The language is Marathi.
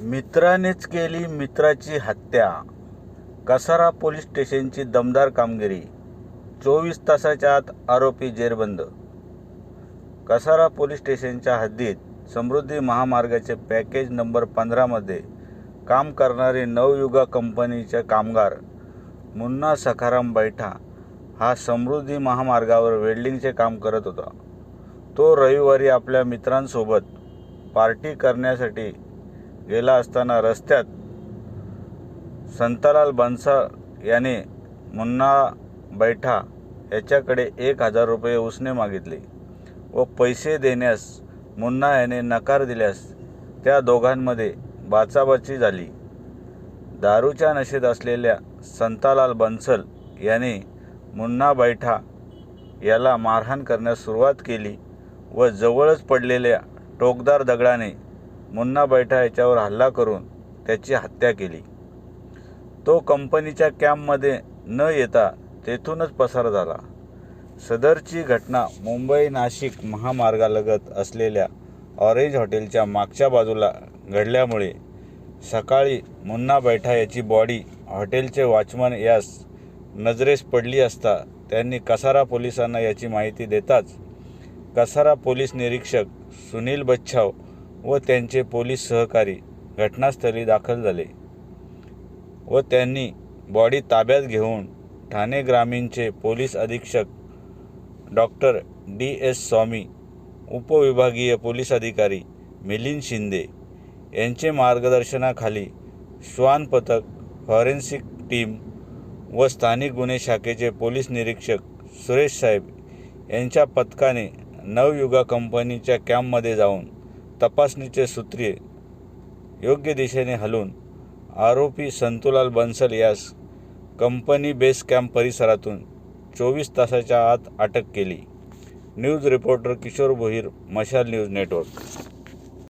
मित्रानेच केली मित्राची हत्या. कसारा पोलीस स्टेशनची दमदार कामगिरी. चोवीस तासाच्या आत आरोपी जेरबंद. कसारा पोलीस स्टेशनच्या हद्दीत समृद्धी महामार्गाचे पॅकेज नंबर पंधरामध्ये काम करणारे नवयुगा कंपनीचे कामगार मुन्ना सखाराम बैठा हा समृद्धी महामार्गावर वेल्डिंगचे काम करत होता. तो रविवारी आपल्या मित्रांसोबत पार्टी करण्यासाठी गेला असताना रस्त्यात संतालाल बन्सल याने मुन्ना बैठा याच्याकडे एक हजार रुपये उसने मागितले व पैसे देण्यास मुन्ना याने नकार दिल्यास त्या दोघांमध्ये बाचाबाची झाली. दारूच्या नशेत असलेल्या संतालाल बन्सल याने मुन्ना बैठा याला मारहाण करण्यास सुरुवात केली व जवळच पडलेल्या टोकदार दगडाने मुन्ना बैठा याच्यावर हल्ला करून त्याची हत्या केली. तो कंपनीच्या कॅम्पमध्ये न येता तेथूनच पसार झाला. सदरची घटना मुंबई नाशिक महामार्गालगत असलेल्या ऑरेंज हॉटेलच्या मागच्या बाजूला घडल्यामुळे सकाळी मुन्ना बैठा याची बॉडी हॉटेलचे वॉचमन यास नजरेस पडली असता त्यांनी कसारा पोलिसांना याची माहिती देताच कसारा पोलीस निरीक्षक सुनील बच्छाव व त्यांचे पोलीस सहकारी घटनास्थळी दाखल झाले व त्यांनी बॉडी ताब्यात घेऊन ठाणे ग्रामीणचे पोलीस अधीक्षक डॉक्टर डी एस स्वामी उपविभागीय पोलीस अधिकारी मिलिंद शिंदे यांचे मार्गदर्शनाखाली श्वान पथक फॉरेन्सिक टीम व स्थानिक गुन्हे शाखेचे पोलीस निरीक्षक सुरेश साहेब यांच्या पथकाने नवयुगा कंपनीच्या कॅम्पमध्ये जाऊन तपासणीचे सूत्रे योग्य दिशेने हलवून आरोपी संतुलाल बन्सल यास कंपनी बेस कॅम्प परिसरातून चोवीस तासाच्या आत अटक केली. न्यूज रिपोर्टर किशोर भोईर मशाल न्यूज नेटवर्क.